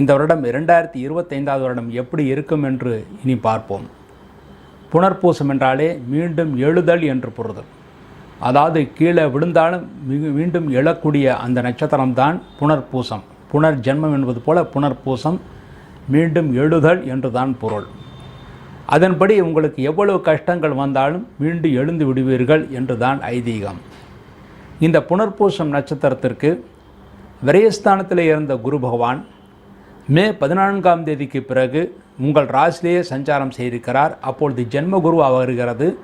இந்த வருடம் இரண்டாயிரத்தி இருபத்தைந்தாவது வருடம் எப்படி இருக்கும் என்று இனி பார்ப்போம். புனர்பூசம் என்றாலே மீண்டும் எழுதல் என்று பொருள். அதாவது கீழே விழுந்தாலும் மிகு மீண்டும் எழக்கூடிய அந்த நட்சத்திரம்தான் புனர்பூசம். புனர் ஜென்மம் என்பது போல புனர்பூசம் மீண்டும் எழுதல் என்று தான் பொருள். அதன்படி உங்களுக்கு எவ்வளவு கஷ்டங்கள் வந்தாலும் மீண்டும் எழுந்து விடுவீர்கள் என்று தான் ஐதீகம். இந்த புனர்பூசம் நட்சத்திரத்திற்கு விரயஸ்தானத்தில் இருந்த குரு பகவான் மே பதினான்காம் தேதிக்கு பிறகு உங்கள் ராசிலேயே சஞ்சாரம் செய்திருக்கிறார். அப்பொழுது ஜென்மகுரு வருகிறது.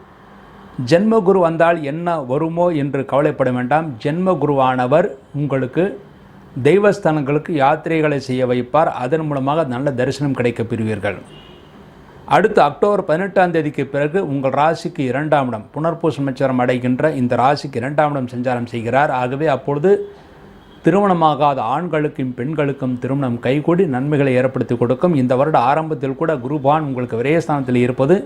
ஜென்மகுரு வந்தால் என்ன வருமோ என்று கவலைப்பட வேண்டாம். ஜென்மகுருவானவர் உங்களுக்கு தெய்வஸ்தானங்களுக்கு யாத்திரைகளை செய்ய வைப்பார். அதன் மூலமாக நல்ல தரிசனம் கிடைக்கப் பெறுவீர்கள். அடுத்து அக்டோபர் பதினெட்டாம் தேதிக்கு பிறகு உங்கள் ராசிக்கு இரண்டாம் இடம். புனர்பூச அடைகின்ற இந்த ராசிக்கு இரண்டாம் இடம் சஞ்சாரம் செய்கிறார். ஆகவே அப்பொழுது திருமணமாகாத ஆண்களுக்கும் பெண்களுக்கும் திருமணம் கைகூடி நன்மைகளை ஏற்படுத்தி கொடுக்கும். இந்த வருட ஆரம்பத்தில் கூட குருபான் உங்களுக்கு விரயஸ்தானத்தில் இருப்பது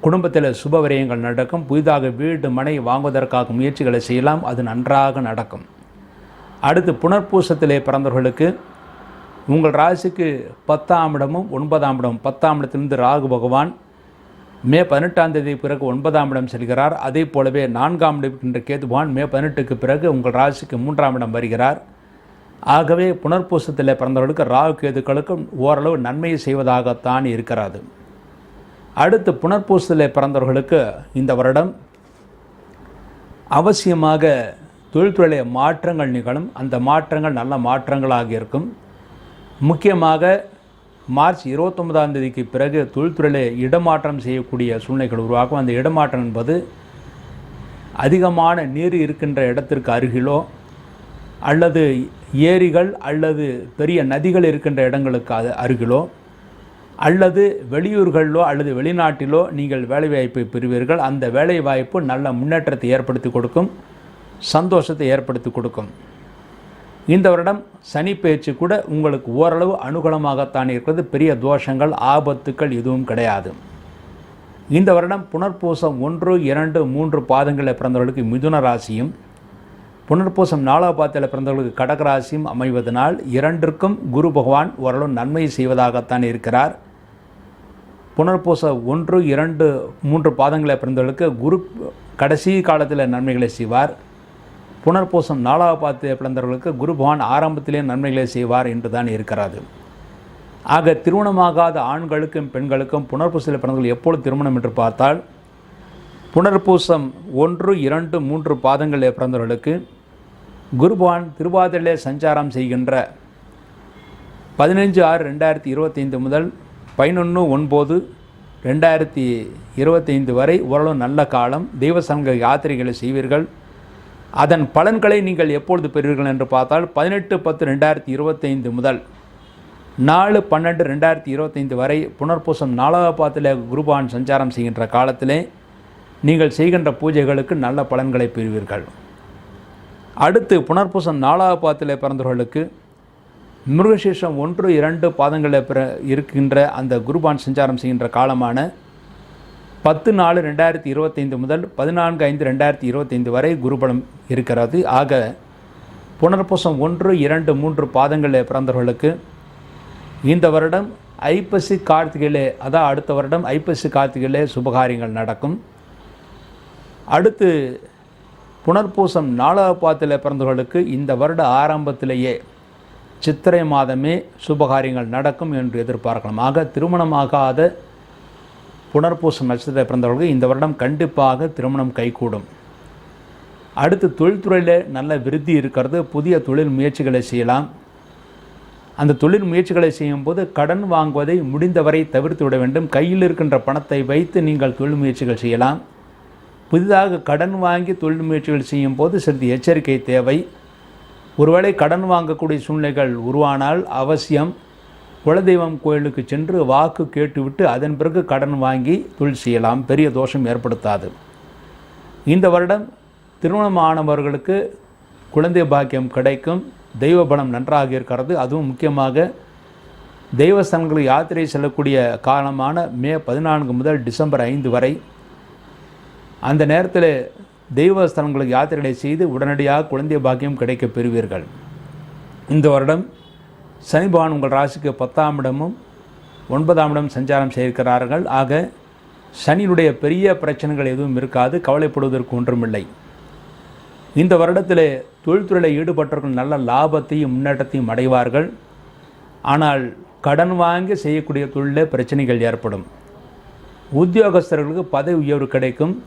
குடும்பத்தில் சுப விரயங்கள் நடக்கும். புதிதாக வீடு மனை வாங்குவதற்காக முயற்சிகளை செய்யலாம். அது நன்றாக நடக்கும். அடுத்து புனர்பூசத்திலே பிறந்தவர்களுக்கு உங்கள் ராசிக்கு பத்தாம் இடமும் ஒன்பதாம் இடம் பத்தாம் இடத்திலிருந்து ராகு பகவான் மே பதினெட்டாம் தேதி பிறகு ஒன்பதாம் இடம் செல்கிறார். அதே போலவே நான்காம் இடம் என்ற கேதுவான் மே பதினெட்டுக்கு பிறகு உங்கள் ராசிக்கு மூன்றாம் இடம் வருகிறார். ஆகவே புனர்பூசத்தில் பிறந்தவர்களுக்கு ராகு கேதுக்களுக்கும் ஓரளவு நன்மையை செய்வதாகத்தான் இருக்கிறது. அடுத்து புனர்பூசத்தில் பிறந்தவர்களுக்கு இந்த வருடம் அவசியமாக தொழில்துறையிலே மாற்றங்கள் நிகழும். அந்த மாற்றங்கள் நல்ல மாற்றங்களாக இருக்கும். முக்கியமாக மார்ச் இருபத்தொன்பதாம் தேதிக்கு பிறகு தொழில்துறையில் இடமாற்றம் செய்யக்கூடிய சூழ்நிலைகள் உருவாக்கும் அந்த இடமாற்றம் என்பது அதிகமான நீர் இருக்கின்ற இடத்திற்கு அருகிலோ அல்லது ஏரிகள் அல்லது பெரிய நதிகள் இருக்கின்ற இடங்களுக்கு அது அருகிலோ அல்லது வெளியூர்களிலோ அல்லது வெளிநாட்டிலோ நீங்கள் வேலைவாய்ப்பை பெறுவீர்கள். அந்த வேலைவாய்ப்பு நல்ல முன்னேற்றத்தை ஏற்படுத்தி கொடுக்கும் சந்தோஷத்தை ஏற்படுத்தி கொடுக்கும். இந்த வருடம் சனி பயிற்சி கூட உங்களுக்கு ஓரளவு அனுகூலமாகத்தான் இருக்கிறது. பெரிய தோஷங்கள் ஆபத்துக்கள் எதுவும் கிடையாது. இந்த வருடம் புனர்பூசம் ஒன்று இரண்டு மூன்று பாதங்களில் பிறந்தவர்களுக்கு மிதுன ராசியும் புனர்பூசம் நாலாவது பாதத்தில் பிறந்தவர்களுக்கு கடகராசியும் அமைவதனால் இரண்டிற்கும் குரு பகவான் ஓரளவு நன்மை செய்வதாகத்தான் இருக்கிறார். புனர்பூச ஒன்று இரண்டு மூன்று பாதங்களை பிறந்தவர்களுக்கு குரு கடைசி காலத்தில் நன்மைகளை செய்வார். புனர்பூசம் நாலாவது பார்த்து பிறந்தவர்களுக்கு குரு பகவான் ஆரம்பத்திலே நன்மைகளை செய்வார் என்று தான் இருக்கிறது. ஆக திருமணமாகாத ஆண்களுக்கும் பெண்களுக்கும் புனர்பூசத்தில் பிறந்தவர்கள் எப்பொழுது திருமணம் என்று பார்த்தால் புனர்பூசம் ஒன்று இரண்டு மூன்று பாதங்களில் பிறந்தவர்களுக்கு குருபவான் திருவாதிரிலே சஞ்சாரம் செய்கின்ற பதினஞ்சு ஆறு ரெண்டாயிரத்தி இருபத்தைந்து முதல் பதினொன்று ஒன்பது ரெண்டாயிரத்தி இருபத்தைந்து வரை ஓரளவு நல்ல காலம் தெய்வசங்க யாத்திரைகளை செய்வீர்கள். அதன் பலன்களை நீங்கள் எப்பொழுது பெறுவீர்கள் என்று பார்த்தால் பதினெட்டு பத்து ரெண்டாயிரத்தி இருபத்தைந்து முதல் நாலு பன்னெண்டு ரெண்டாயிரத்தி இருபத்தைந்து வரை புனர்பூசம் நாலாவது பாதத்தில் குருபான் சஞ்சாரம் செய்கின்ற காலத்திலே நீங்கள் செய்கின்ற பூஜைகளுக்கு நல்ல பலன்களை பெறுவீர்கள். அடுத்து புனர்பூசம் நாலாவது பாதத்தில் பிறந்தவர்களுக்கு மிருகசீஷம் ஒன்று இரண்டு பாதங்களில் பிற இருக்கின்ற அந்த குருபான் சஞ்சாரம் செய்கின்ற காலமான பத்து நாலு ரெண்டாயிரத்தி இருபத்தைந்து முதல் பதினான்கு ஐந்து ரெண்டாயிரத்தி இருபத்தைந்து வரை குருபலம் இருக்கிறது. ஆக புனர்பூசம் ஒன்று இரண்டு மூன்று பாதங்களில் பிறந்தவர்களுக்கு இந்த வருடம் ஐப்பசி கார்த்திகையிலே அதான் அடுத்த வருடம் ஐப்பசி கார்த்திகையிலே சுபகாரியங்கள் நடக்கும். அடுத்து புனர்பூசம் நாலாவது பாதத்தில் பிறந்தவர்களுக்கு இந்த வருட ஆரம்பத்திலேயே சித்திரை மாதமே சுபகாரியங்கள் நடக்கும் என்று எதிர்பார்க்கலாம். ஆக திருமணமாகாத புனர்பூசம் நட்சத்திரத்தில் பிறந்தவர்களுக்கு இந்த வருடம் கண்டிப்பாக திருமணம் கைகூடும். அடுத்து தொழில்துறையில் நல்ல விருத்தி இருக்கிறது. புதிய தொழில் முயற்சிகளை செய்யலாம். அந்த தொழில் முயற்சிகளை செய்யும்போது கடன் வாங்குவதை முடிந்தவரை தவிர்த்து விட வேண்டும். கையில் இருக்கின்ற பணத்தை வைத்து நீங்கள் தொழில் முயற்சிகள் செய்யலாம். புதிதாக கடன் வாங்கி தொழில் முயற்சிகள் செய்யும் போது சிறிது எச்சரிக்கை தேவை. ஒருவேளை கடன் வாங்கக்கூடிய சூழ்நிலைகள் உருவானால் அவசியம். குலதெய்வம் கோயிலுக்கு சென்று வாக்கு கேட்டுவிட்டு அதன் பிறகு கடன் வாங்கி தொழில் செய்யலாம். பெரிய தோஷம் ஏற்படுத்தாது. இந்த வருடம் திருமணம் ஆனவர்களுக்கு குழந்தை பாக்கியம் கிடைக்கும். தெய்வ பலம் நன்றாக இருக்கிறது. அதுவும் முக்கியமாக தெய்வஸ்தலங்களுக்கு யாத்திரை செல்லக்கூடிய காலமான மே பதினான்கு முதல் டிசம்பர் ஐந்து வரை அந்த நேரத்தில் தெய்வஸ்தலங்களுக்கு யாத்திரை செய்து உடனடியாக குழந்தை பாக்கியம் கிடைக்கப் பெறுவீர்கள். இந்த வருடம் சனி பகவான் உங்கள் ராசிக்கு பத்தாம் இடமும் ஒன்பதாம் இடம் சஞ்சாரம் செய்திருக்கிறார்கள். ஆக சனியினுடைய பெரிய பிரச்சனைகள் எதுவும் இருக்காது. கவலைப்படுவதற்கு ஒன்றுமில்லை. இந்த வருடத்தில் தொழில்துறையில் ஈடுபட்டவர்கள் நல்ல லாபத்தையும் முன்னேற்றத்தையும் அடைவார்கள். ஆனால் கடன் வாங்கி செய்யக்கூடிய தொழிலில் பிரச்சனைகள் ஏற்படும். உத்தியோகஸ்தர்களுக்கு பதவி உயர்வு கிடைக்கும்.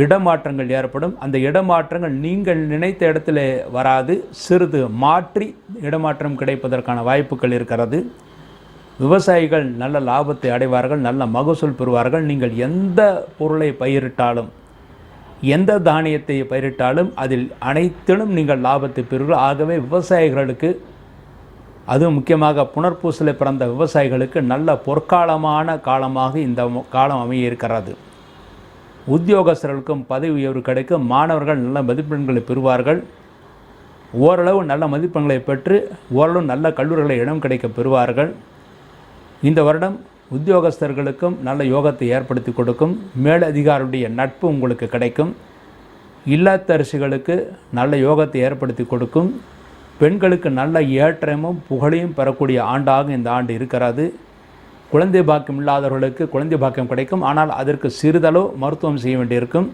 இடமாற்றங்கள் ஏற்படும். அந்த இடமாற்றங்கள் நீங்கள் நினைத்த இடத்துல வராது. சிறிது மாற்றி இடமாற்றம் கிடைப்பதற்கான வாய்ப்புகள் இருக்கிறது. விவசாயிகள் நல்ல லாபத்தை அடைவார்கள் நல்ல மகசூல் பெறுவார்கள். நீங்கள் எந்த பொருளை பயிரிட்டாலும் எந்த தானியத்தை பயிரிட்டாலும் அதில் அனைத்திலும் நீங்கள் லாபத்தை பெறுவீர்கள். ஆகவே விவசாயிகளுக்கு அதுவும் முக்கியமாக புனர்பூசலை பிறந்த விவசாயிகளுக்கு நல்ல பொற்காலமான காலமாக இந்த காலம் அமைய இருக்கிறது. உத்தியோகஸ்தர்களுக்கும் பதவி உயர்வு கிடைக்கும் மாணவர்கள் நல்ல மதிப்பெண்களை பெறுவார்கள். ஓரளவு நல்ல மதிப்பெண்களை பெற்று ஓரளவு நல்ல கல்லூரிகளை இடம் கிடைக்க பெறுவார்கள். இந்த வருடம் உத்தியோகஸ்தர்களுக்கும் நல்ல யோகத்தை ஏற்படுத்தி கொடுக்கும். மேலதிகாரியுடைய நட்பு உங்களுக்கு கிடைக்கும். இல்லத்தரசிகளுக்கு நல்ல யோகத்தை ஏற்படுத்தி கொடுக்கும். பெண்களுக்கு நல்ல ஏற்றமும் புகழையும் பெறக்கூடிய ஆண்டாக இந்த ஆண்டு இருக்கிறது. குழந்தை பாக்கியம் இல்லாதவர்களுக்கு குழந்தை பாக்கியம் கிடைக்கும். ஆனால் அதற்கு சிறிதளவு மருத்துவம் செய்ய வேண்டியிருக்கும்.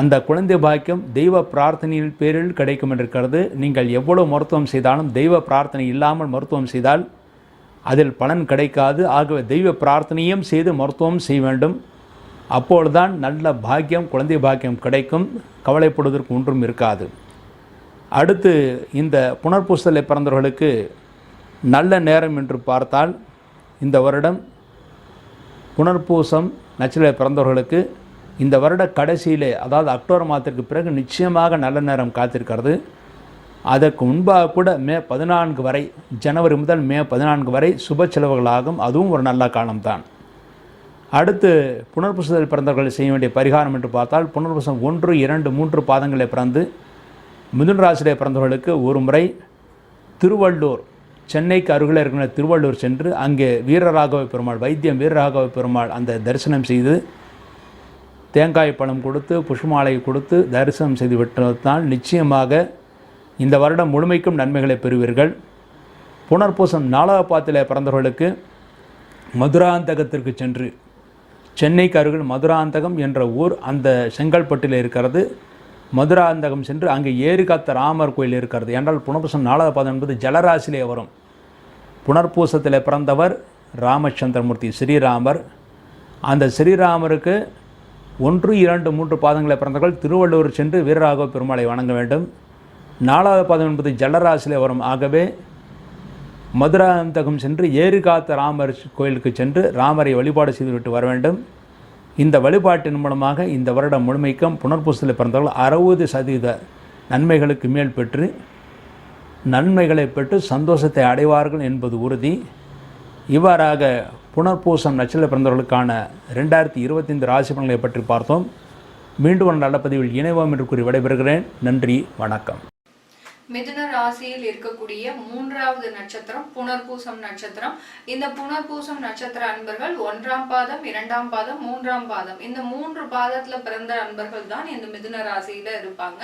அந்த குழந்தை பாக்கியம் தெய்வ பிரார்த்தனையின் பேரில் கிடைக்கும் என்றிருக்கிறது. நீங்கள் எவ்வளோ மருத்துவம் செய்தாலும் தெய்வ பிரார்த்தனை இல்லாமல் மருத்துவம் செய்தால் அதில் பலன் கிடைக்காது. ஆகவே தெய்வ பிரார்த்தனையும் செய்து மருத்துவம் செய்ய வேண்டும். அப்பொழுதுதான் நல்ல பாக்கியம் குழந்தை பாக்கியம் கிடைக்கும். கவலைப்படுவதற்கு ஒன்றும் இருக்காது. அடுத்து இந்த புனர்பூசலை பிறந்தவர்களுக்கு நல்ல நேரம் என்று பார்த்தால் இந்த வருடம் புனர்பூசம் நச்சிலை பிறந்தவர்களுக்கு இந்த வருட கடைசியிலே அதாவது அக்டோபர் மாதத்திற்கு பிறகு நிச்சயமாக நல்ல நேரம் காத்திருக்கிறது. அதற்கு முன்பாக கூட மே பதினான்கு வரை ஜனவரி முதல் மே பதினான்கு வரை சுப செலவுகளாகும். அதுவும் ஒரு நல்ல காலம்தான். அடுத்து புனர்பூசத்தில் பிறந்தவர்கள் செய்ய வேண்டிய பரிகாரம் என்று பார்த்தால் புனர்பூசம் ஒன்று இரண்டு மூன்று பாதங்களை பிறந்து மிதுன் ராசியிலே பிறந்தவர்களுக்கு ஒரு முறை திருவள்ளூர் சென்னைக்கு அருகில் இருக்கிற திருவள்ளூர் சென்று அங்கே வீரராகவ பெருமாள் வைத்தியம் வீரராகவ பெருமாள் அந்த தரிசனம் செய்து தேங்காய் பழம் கொடுத்து புஷ்மாலை கொடுத்து தரிசனம் செய்து விட்டதால் நிச்சயமாக இந்த வருடம் முழுமைக்கும் நன்மைகளை பெறுவீர்கள். புனர்பூசம் நாலாவது பாத்தில் பிறந்தவர்களுக்கு மதுராந்தகத்திற்கு சென்று சென்னைக்கு அருகில் மதுராந்தகம் என்ற ஊர் அந்த செங்கல்பட்டில் இருக்கிறது. மதுராந்தகம் சென்று அங்கே ஏரி காத்த ராமர் கோயில் இருக்கிறது. என்றால் புனர்பூசம் நாலாவது பாதம் என்பது ஜலராசிலே வரும். புனர்பூசத்தில் பிறந்தவர் ராமச்சந்திரமூர்த்தி ஸ்ரீராமர். அந்த ஸ்ரீராமருக்கு ஒன்று இரண்டு மூன்று பாதங்களை பிறந்தவர்கள் திருவள்ளூர் சென்று வீரராகவ பெருமாளை வணங்க வேண்டும். நாலாவது பாதம் என்பது ஜலராசிலே வரும். ஆகவே மதுராந்தகம் சென்று ஏரி காத்த ராமர் கோயிலுக்கு சென்று ராமரை வழிபாடு செய்துவிட்டு வர வேண்டும். இந்த வழிபாட்டின் மூலமாக இந்த வருடம் முழுமைக்கும் புனர்பூசத்தில் பிறந்தவர்கள் அறுபது சதவீத நன்மைகளுக்கு மேல் பெற்று நன்மைகளை பெற்று சந்தோஷத்தை அடைவார்கள் என்பது உறுதி. இவ்வாறாக புனர்பூசம் நட்சத்திர பிறந்தவர்களுக்கான ரெண்டாயிரத்தி இருபத்தைந்து ராசி பலன்களை பற்றி பார்த்தோம். மீண்டும் ஒரு நல்ல பதிவில் இணைவோம் என்று கூறி விடைபெறுகிறேன். நன்றி வணக்கம். மிதுன ராசியில் இருக்கக்கூடிய மூன்றாவது நட்சத்திரம் புனர்பூசம் நட்சத்திரம். இந்த புனர்பூசம் நட்சத்திர அன்பர்கள் ஒன்றாம் பாதம் இரண்டாம் பாதம் மூன்றாம் பாதம். இந்த மூன்று பாதத்துல பிறந்த அன்பர்கள் தான் இந்த மிதுன ராசியில இருப்பாங்க.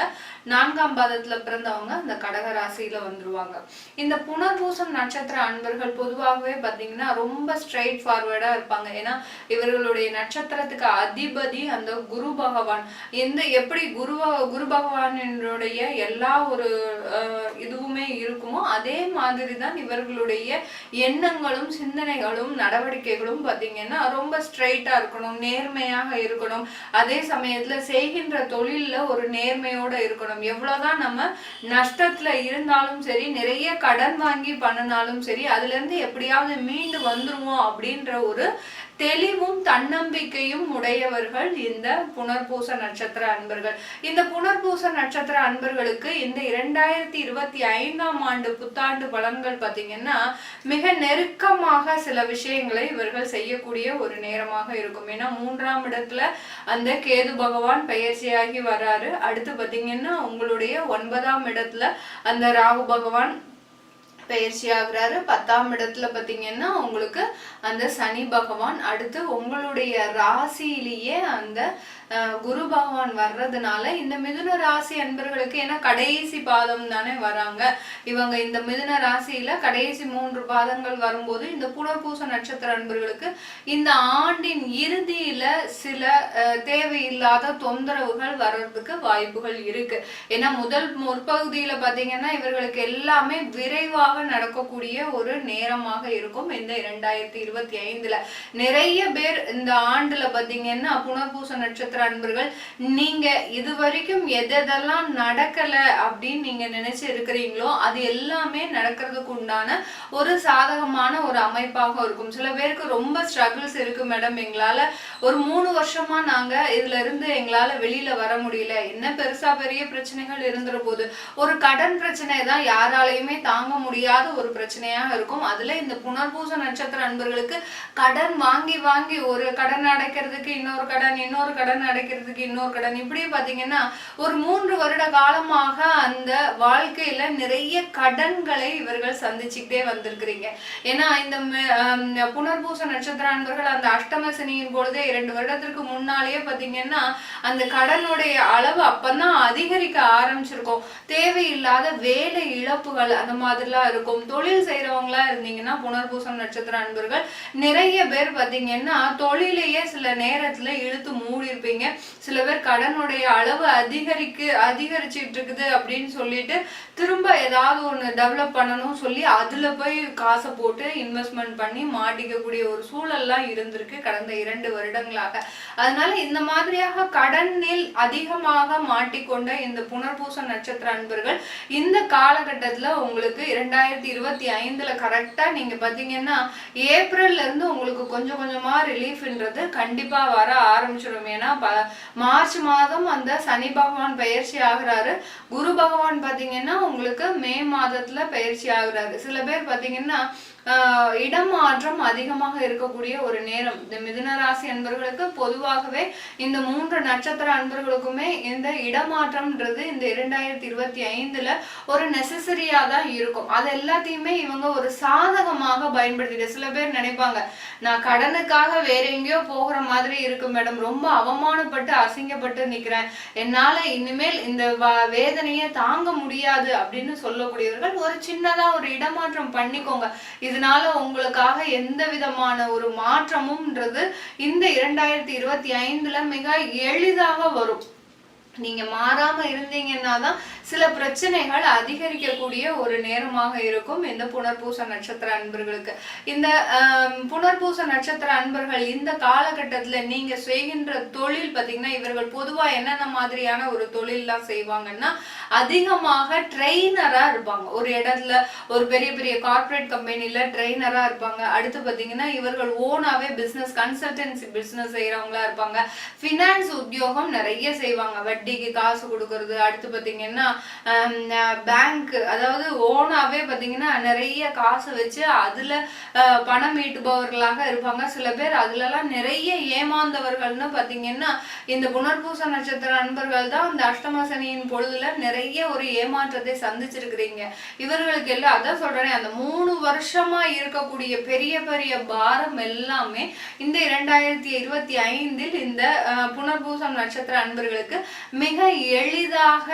நான்காம் பாதத்துல பிறந்தவங்க இந்த கடக ராசியில வந்துருவாங்க. இந்த புனர்பூசம் நட்சத்திர அன்பர்கள் பொதுவாகவே பாத்தீங்கன்னா ரொம்ப ஸ்ட்ரைட் ஃபார்வர்டா இருப்பாங்க. ஏன்னா இவர்களுடைய நட்சத்திரத்துக்கு அதிபதி அந்த குரு பகவான். எந்த எப்படி குரு குரு பகவானினுடைய எல்லா ஒரு இதுவுமே இருக்குமோ அதே மாதிரி தான் இவர்களுடைய எண்ணங்களும் சிந்தனைகளும் நடவடிக்கைகளும் பார்த்தீங்கன்னா ரொம்ப ஸ்ட்ரைட்டாக இருக்கணும் நேர்மையாக இருக்கணும். அதே சமயத்துல செய்கின்ற தொழில்ல ஒரு நேர்மையோட இருக்கணும். எவ்வளவுதான் நம்ம நஷ்டத்துல இருந்தாலும் சரி நிறைய கடன் வாங்கி பண்ணினாலும் சரி அதுல இருந்து எப்படியாவது மீண்டு வந்துருவோம் அப்படின்ற ஒரு தெளிவும் தன்னம்பிக்கையும் உடையவர்கள் இந்த புனர்பூச நட்சத்திர அன்பர்கள். இந்த புனர்பூச நட்சத்திர அன்பர்களுக்கு இந்த இரண்டாயிரத்தி இருபத்தி ஐந்தாம் ஆண்டு புத்தாண்டு பலன்கள் பார்த்தீங்கன்னா மிக நெருக்கமாக சில விஷயங்களை இவர்கள் செய்யக்கூடிய ஒரு நேரமாக இருக்கும். ஏன்னா மூன்றாம் இடத்துல அந்த கேது பகவான் பெயர்ச்சியாகி வராரு. அடுத்து பார்த்தீங்கன்னா உங்களுடைய ஒன்பதாம் இடத்துல அந்த ராகு பகவான் பயிற்சி ஆகுறாரு. பத்தாம் இடத்துல பார்த்தீங்கன்னா உங்களுக்கு அந்த சனி பகவான் அடுத்து உங்களுடைய ராசியிலேயே அந்த குரு பகவான் வர்றதுனால இந்த மிதுன ராசி அன்பர்களுக்கு ஏன்னா கடைசி பாதம் தானே வராங்க. இவங்க இந்த மிதுன ராசியில கடைசி மூன்று பாதங்கள் வரும்போது இந்த புனர்பூச நட்சத்திர அன்பர்களுக்கு இந்த ஆண்டின் இறுதியில சில தேவையில்லாத தொந்தரவுகள் வர்றதுக்கு வாய்ப்புகள் இருக்கு. ஏன்னா முதல் முற்பகுதியில பாத்தீங்கன்னா இவர்களுக்கு எல்லாமே விரைவாக நடக்கக்கூடிய ஒரு நேரமாக இருக்கும் இந்த இரண்டாயிரத்தி இருபத்தி ஐந்துல. நிறைய பேர் இந்த ஆண்டுல பாத்தீங்கன்னா புனர்பூச நட்சத்திர அன்பர்கள் நீங்க இது வரைக்கும் எதெல்லாம் நடக்கல அப்படின்னு நீங்க நினைச்சு இருக்கிறீங்களோ அது எல்லாமே நடக்கிறதுக்கு உண்டான ஒரு சாதகமான ஒரு அமைப்பாக இருக்கும். சில பேருக்கு ரொம்ப ஸ்ட்ரகிள்ஸ் இருக்கு மேடம் எங்களால ஒரு மூணு வருஷமா நாங்க இதுல இருந்து எங்களால வெளியில வர முடியல. என்ன பெருசா பெரிய பிரச்சனைகள் இருந்துற போது ஒரு கடன் பிரச்சனை தான் யாராலையுமே தாங்க முடியாது ஒரு பிரச்சனையாக இருக்கும். அதுல இந்த புனர்பூச நட்சத்திர அன்பர்களுக்கு கடன் வாங்கி வாங்கி ஒரு கடன் அடைக்கிறதுக்கு இன்னொரு கடன் இன்னொரு கடன் அடைக்கிறதுக்கு இன்னொரு கடன். இப்படி பாத்தீங்கன்னா ஒரு மூன்று வருட காலமாக அந்த வாழ்க்கையில நிறைய கடன்களை இவர்கள் சந்திச்சுக்கிட்டே வந்திருக்கிறீங்க. ஏன்னா இந்த புனர்பூச நட்சத்திர அன்பர்கள் அந்த அஷ்டம சனியின் பொழுதே இரண்டு வருடத்திற்கு முன்னாலேயே பாத்தீங்கன்னா அந்த கடனுடைய அளவு அப்பதான் அதிகரிக்க ஆரம்பிச்சிருக்கும். தேவையில்லாத வேலை இழப்புகள் அந்த மாதிரிலாம் இருக்கும் இருக்கும். தொழில் செய்கிறவங்களா இருந்தீங்கன்னா புனர்பூசம் நட்சத்திர அன்பர்கள் நிறைய பேர் பார்த்தீங்கன்னா தொழிலையே சில நேரத்தில் இழுத்து மூடி இருப்பீங்க சில பேர் கடனுடைய அளவு அதிகரிக்கு அதிகரிச்சுட்டு இருக்குது அப்படின்னு சொல்லிட்டு திரும்ப ஏதாவது ஒன்று டெவலப் பண்ணணும் சொல்லி அதில் போய் காசை போட்டு இன்வெஸ்ட்மெண்ட் பண்ணி மாட்டிக்கக்கூடிய ஒரு சூழல்லாம் இருந்திருக்கு கடந்த இரண்டு வருடங்களாக. அதனால இந்த மாதிரியாக கடனில் அதிகமாக மாட்டிக்கொண்ட இந்த புனர்பூச நட்சத்திர அன்பர்கள் இந்த காலகட்டத்தில் உங்களுக்கு இரண்டாயிரம் ரெண்டாயிரத்தி இருபத்தி ஐந்துல கரெக்டா நீங்க பாத்தீங்கன்னா ஏப்ரல்ல இருந்து உங்களுக்கு கொஞ்சம் கொஞ்சமா ரிலீஃப்ன்றது கண்டிப்பா வர ஆரம்பிச்சிடும். ஏன்னா ப- மார்ச் மாதம் அந்த சனி பகவான் பயிற்சி ஆகுறாரு. குரு பகவான் பாத்தீங்கன்னா உங்களுக்கு மே மாதத்துல பயிற்சி ஆகுறாரு. சில பேர் பாத்தீங்கன்னா இடமாற்றம் அதிகமாக இருக்கக்கூடிய ஒரு நேரம். இந்த மிதுன ராசி அன்பர்களுக்கு பொதுவாகவே இந்த மூன்று நட்சத்திர அன்பர்களுக்குமே இந்த இடமாற்றம்ன்றது இந்த இரண்டாயிரத்தி இருபத்தி ஐந்துல ஒரு நெசசரியா தான் இருக்கும். அது எல்லாத்தையுமே இவங்க ஒரு சாதகமாக பயன்படுத்திட்டு சில பேர் நினைப்பாங்க நான் கடனுக்காக வேற எங்கேயோ போகிற மாதிரி இருக்கும் மேடம். ரொம்ப அவமானப்பட்டு அசிங்கப்பட்டு நிக்கிறேன். என்னால இனிமேல் இந்த வ- வேதனையை தாங்க முடியாது. அப்படின்னு சொல்லக்கூடியவர்கள் ஒரு சின்னதா ஒரு இடமாற்றம் பண்ணிக்கோங்க. இது இதனால உங்களுக்காக எந்த விதமான ஒரு மாற்றமும்ன்றது இந்த இரண்டாயிரத்தி இருபத்தி ஐந்துல மிக எளிதாக வரும். நீங்க மாறாம இருந்தீங்கன்னா தான் சில பிரச்சனைகள் அதிகரிக்கக்கூடிய ஒரு நேரமாக இருக்கும் இந்த புனர்பூச நட்சத்திர அன்பர்களுக்கு. இந்த புனர்பூச நட்சத்திர அன்பர்கள் இந்த காலகட்டத்துல நீங்க செய்கின்ற தொழில் பாத்தீங்கன்னா இவர்கள் பொதுவா என்னென்ன மாதிரியான ஒரு தொழில்லாம் செய்வாங்கன்னா அதிகமாக ட்ரெயினரா இருப்பாங்க. ஒரு இடத்துல ஒரு பெரிய பெரிய கார்ப்பரேட் கம்பெனில ட்ரெயினரா இருப்பாங்க. அடுத்து பாத்தீங்கன்னா இவர்கள் ஓனாவே பிசினஸ் கன்சல்டன்சி பிசினஸ் செய்யறவங்களா இருப்பாங்க. ஃபினான்ஸ் உத்தியோகம் நிறைய செய்வாங்க. வட்டி வட்டிக்கு காசு கொடுக்கறது. அடுத்து பார்த்தீங்கன்னா பேங்க் அதாவது ஓனாவே பார்த்தீங்கன்னா நிறைய காசு வச்சு அதுல அஹ், பணம் ஈட்டுபவர்களாக இருப்பாங்க. சில பேர் அதுலலாம் நிறைய ஏமாந்தவர்கள்னு பார்த்தீங்கன்னா இந்த புனர்பூச நட்சத்திர அன்பர்கள் தான் இந்த அஷ்டம சனியின் பொழுதுல நிறைய ஒரு ஏமாற்றத்தை சந்திச்சிருக்கிறீங்க. இவர்களுக்கு எல்லாம் அதான் சொல்றேன் அந்த மூணு வருஷமா இருக்கக்கூடிய பெரிய பெரிய பாரம் எல்லாமே இந்த இரண்டாயிரத்தி இருபத்தி ஐந்தில் இந்த புனர்பூசம் நட்சத்திர அன்பர்களுக்கு மிக எளிதாக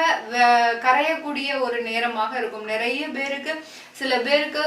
கரையக்கூடிய ஒரு நேரமாக இருக்கும். நிறைய பேருக்கு சில பேருக்கு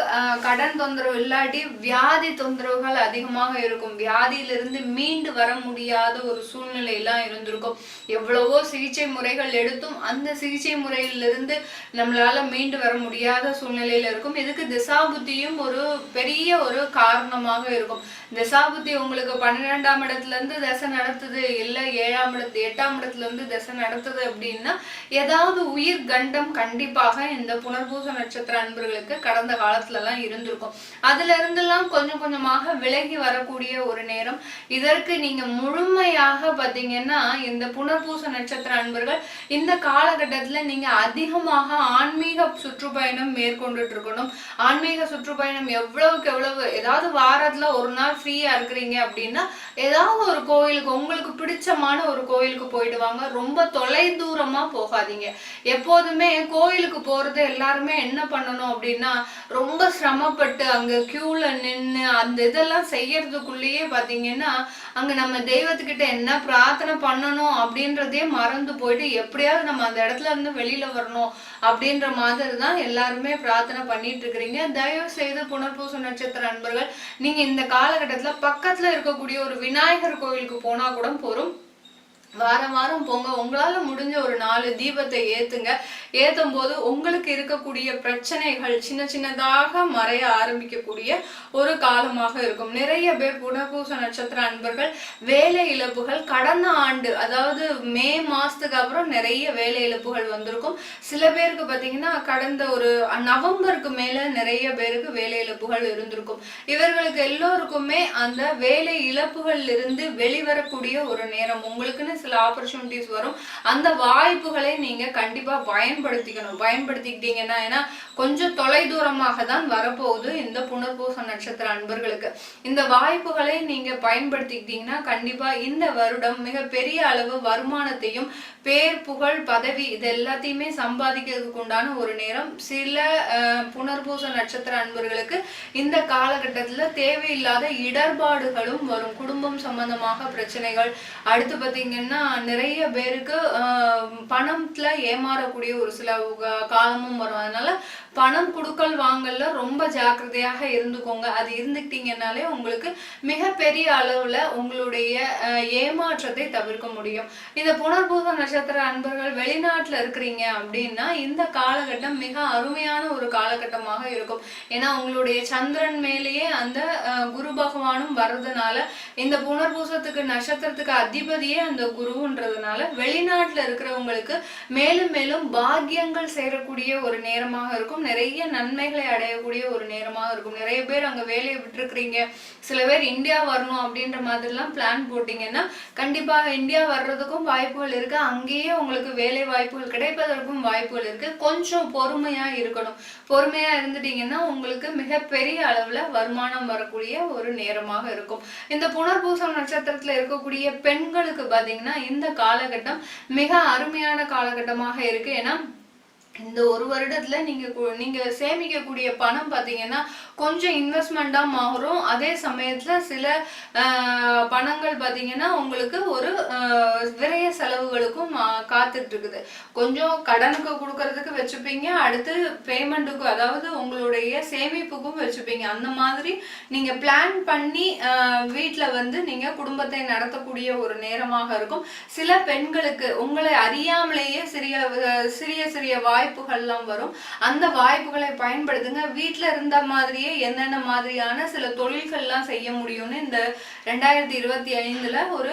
கடன் தொந்தரவு இல்லாட்டி வியாதி தொந்தரவுகள் அதிகமாக இருக்கும். வியாதியிலிருந்து மீண்டு வர முடியாத ஒரு சூழ்நிலையெல்லாம் இருந்திருக்கும். எவ்வளவோ சிகிச்சை முறைகள் எடுத்தும் அந்த சிகிச்சை முறையிலிருந்து நம்மளால மீண்டு வர முடியாத சூழ்நிலையில இருக்கும். இதுக்கு திசாபுத்தியும் ஒரு பெரிய ஒரு காரணமாக இருக்கும். திசாபுத்தி உங்களுக்கு பன்னிரெண்டாம் இடத்துல இருந்து தசை நடத்துது இல்லை ஏழாம் இடத்து எட்டாம் இடத்துல இருந்து தசை நடத்துது அப்படின்னா ஏதாவது உயிர் கண்டம் கண்டிப்பாக இந்த புனர்பூச நட்சத்திர அன்பர்களுக்கு கடந்த காலத்துல எல்லாம் இருந்திருக்கும். அதுல இருந்தெல்லாம் கொஞ்சம் கொஞ்சமாக விலகி வரக்கூடிய ஒரு நேரம். இதற்கு நீங்க முழுமையாக பாத்தீங்கன்னா இந்த புனர்பூச நட்சத்திர அன்பர்கள் இந்த காலகட்டத்துல நீங்க அதிகமாக ஆன்மீக சுற்றுப்பயணம் மேற்கொண்டுட்டு இருக்கணும் ஆன்மீக சுற்றுப்பயணம் எவ்வளவுக்கு எவ்வளவு ஏதாவது வாரத்துல ஒரு நாள் ஃப்ரீயா இருக்கிறீங்க அப்படின்னா ஏதாவது ஒரு கோயிலுக்கு உங்களுக்கு பிடிச்சமான ஒரு கோயிலுக்கு போயிட்டு வாங்க. ரொம்ப தொலை தூரமா போகாதீங்க. எப்போதுமே கோயிலுக்கு போறது எல்லாருமே என்ன பண்ணணும் அப்படின்னா ரொம்ப சிரமப்பட்டு அங்க க்யூவில் நின்னு அந்த இதெல்லாம் செய்யறதுக்குள்ளேயே பார்த்தீங்கன்னா அங்க நம்ம தெய்வத்துக்கிட்ட என்ன பிரார்த்தனை பண்ணணும் அப்படின்றதே மறந்து போயிட்டு எப்படியாவது நம்ம அந்த இடத்துல இருந்து வெளியில வரணும் அப்படின்ற மாதிரி தான் எல்லாருமே பிரார்த்தனை பண்ணிட்டு இருக்கிறீங்க. தயவு செய்து புனர்பூச நட்சத்திர நண்பர்கள் நீங்கள் இந்த காலகட்டத்தில் பக்கத்தில் இருக்கக்கூடிய ஒரு விநாயகர் கோயிலுக்கு போனால் கூட போகிறோம் வாரம் வாரம் போங்க உங்களால் முடிஞ்ச ஒரு நாலு தீபத்தை ஏற்றுங்க ஏற்றும் போது உங்களுக்கு இருக்கக்கூடிய பிரச்சனைகள் சின்ன சின்னதாக மறைய ஆரம்பிக்கக்கூடிய ஒரு காலமாக இருக்கும். நிறைய பேர் புனர்பூச நட்சத்திர அன்பர்கள் வேலை இழப்புகள் கடந்த ஆண்டு அதாவது மே மாதத்துக்கு அப்புறம் நிறைய வேலை இழப்புகள் வந்திருக்கும். சில பேருக்கு பார்த்தீங்கன்னா கடந்த ஒரு நவம்பருக்கு மேலே நிறைய பேருக்கு வேலை இழப்புகள் இருந்திருக்கும். இவர்களுக்கு எல்லோருக்குமே அந்த வேலை இழப்புகள்ல இருந்து வெளிவரக்கூடிய ஒரு நேரம் உங்களுக்குன்னு சில ஆப்பர்ச்சுனிட்டிஸ் வரும். அந்த வாய்ப்புகளை நீங்க கண்டிப்பா பயன்படுத்திக்கணும். பயன்படுத்திக்கிட்டீங்கன்னா ஏன்னா கொஞ்சம் தொலை தூரமாக தான் வரப்போகுது இந்த புனர்பூச நட்சத்திர அன்பர்களுக்கு. இந்த வாய்ப்புகளை நீங்க பயன்படுத்திக்கிட்டீங்கன்னா கண்டிப்பா இந்த வருடம் மிக பெரிய அளவு வருமானத்தையும் பேர் புகழ் பதவி இது எல்லாத்தையுமே சம்பாதிக்கிறதுக்கு உண்டான ஒரு நேரம். சில புனர்பூச நட்சத்திர அன்பர்களுக்கு இந்த காலகட்டத்துல தேவையில்லாத இடர்பாடுகளும் வரும். குடும்பம் சம்பந்தமாக பிரச்சனைகள். அடுத்து பார்த்தீங்கன்னா நிறைய பேருக்கு ஆஹ், பணத்துல ஏமாறக்கூடிய ஒரு சில காலமும் வரும். அதனால பணம் கொடுக்கல் வாங்கல ரொம்ப ஜாக்கிரதையாக இருந்துக்கோங்க. அது இருந்துக்கிட்டீங்கனாலே உங்களுக்கு மிகப்பெரிய அளவுல உங்களுடைய ஏமாற்றத்தை தவிர்க்க முடியும். இந்த புனர்பூச நட்சத்திர அன்பர்கள் வெளிநாட்டில் இருக்கிறீங்க அப்படின்னா இந்த காலகட்டம் மிக அருமையான ஒரு காலகட்டமாக இருக்கும். ஏன்னா உங்களுடைய சந்திரன் மேலேயே அந்த குரு பகவானும் வர்றதுனால இந்த புனர்பூசத்துக்கு நட்சத்திரத்துக்கு அதிபதியே அந்த குருன்றதுனால வெளிநாட்டில் இருக்கிறவங்களுக்கு மேலும் மேலும் பாக்கியங்கள் சேரக்கூடிய ஒரு நேரமாக இருக்கும். நிறைய நன்மைகளை அடையக்கூடிய ஒரு நேரமாக இருக்கும். நிறைய பேர் அங்கே வேலையை விட்டுருக்குறீங்க. சில பேர் இந்தியா வரணும் அப்படின்ற மாதிரிலாம் பிளான் போட்டிங்கன்னா கண்டிப்பாக இந்தியா வர்றதுக்கும் வாய்ப்புகள் இருக்குது அங்கேயே உங்களுக்கு வேலை வாய்ப்புகள் கிடைப்பதற்கும் வாய்ப்புகள் இருக்குது கொஞ்சம் பொறுமையாக இருக்கணும். பொறுமையாக இருந்துட்டீங்கன்னா உங்களுக்கு மிகப்பெரிய அளவில் வருமானம் வரக்கூடிய ஒரு நேரமாக இருக்கும். இந்த புனர்பூசம் நட்சத்திரத்தில் இருக்கக்கூடிய பெண்களுக்கு பார்த்தீங்கன்னா இந்த காலகட்டம் மிக அருமையான காலகட்டமாக இருக்குது ஏன்னா இந்த ஒரு வருடத்தில் நீங்கள் கு- சேமிக்கக்கூடிய பணம் பார்த்தீங்கன்னா கொஞ்சம் இன்வெஸ்ட்மெண்ட்டாக மாறும். அதே சமயத்தில் சில பணங்கள் பார்த்தீங்கன்னா உங்களுக்கு ஒரு விரைய செலவுகளுக்கும் ஆஹ், காத்துட்டு இருக்குது கொஞ்சம் கடனுக்கு கொடுக்கறதுக்கு வச்சுப்பீங்க. அடுத்து பேமெண்ட்டுக்கு அதாவது உங்களுடைய சேமிப்புக்கும் வச்சுப்பீங்க. அந்த மாதிரி நீங்கள் பிளான் பண்ணி வீட்டில் வந்து நீங்கள் குடும்பத்தை நடத்தக்கூடிய ஒரு நேரமாக இருக்கும். சில பெண்களுக்கு உங்களை அறியாமலேயே சிறிய சிறிய சிறிய வாய் வாய்ப்புகள்லாம் வரும். அந்த வாய்ப்புகளை பயன்படுத்துங்க. வீட்டில் இருந்த மாதிரியே என்னென்ன மாதிரியான சில தொழில்கள்லாம் செய்ய முடியும்னு இந்த ரெண்டாயிரத்தி இருபத்தி ஐந்துல ஒரு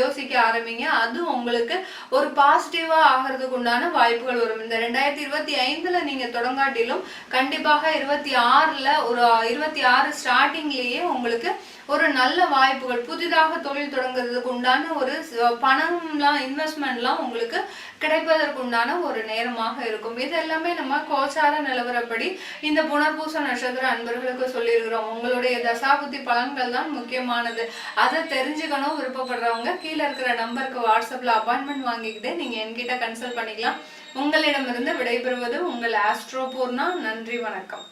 யோசிக்க ஆரம்பிங்க. அது உங்களுக்கு ஒரு பாசிட்டிவா ஆகிறதுக்கு உண்டான வாய்ப்புகள் வரும். இந்த ரெண்டாயிரத்தி இருபத்தி ஐந்துல நீங்க தொடங்காட்டிலும் கண்டிப்பாக இருபத்தி ஆறுல ஒரு இருபத்தி ஆறு ஸ்டார்டிங்லேயே உங்களுக்கு ஒரு நல்ல வாய்ப்புகள் புதிதாக தொழில் தொடங்குறதுக்கு உண்டான ஒரு பணம்லாம் இன்வெஸ்ட்மெண்ட்லாம் உங்களுக்கு கிடைப்பதற்கு உண்டான ஒரு நேரமாக இருக்கும். இது எல்லாமே நம்ம கோச்சார நிலவரப்படி இந்த புனர்பூச நட்சத்திர அன்பர்களுக்கு சொல்லியிருக்கிறோம். உங்களுடைய தசாபுத்தி பலன்கள் தான் முக்கியமானது. அதை தெரிஞ்சுக்கணும் விருப்பப்படுறவங்க கீழே இருக்கிற நம்பருக்கு வாட்ஸ்அப்ல அப்பாயின்மெண்ட் வாங்கிக்கிட்டு நீங்க என்கிட்ட கன்சல்ட் பண்ணிக்கலாம். உங்களிடமிருந்து விடைபெறுவது உங்கள் ஆஸ்ட்ரோ பூர்ணா. நன்றி வணக்கம்.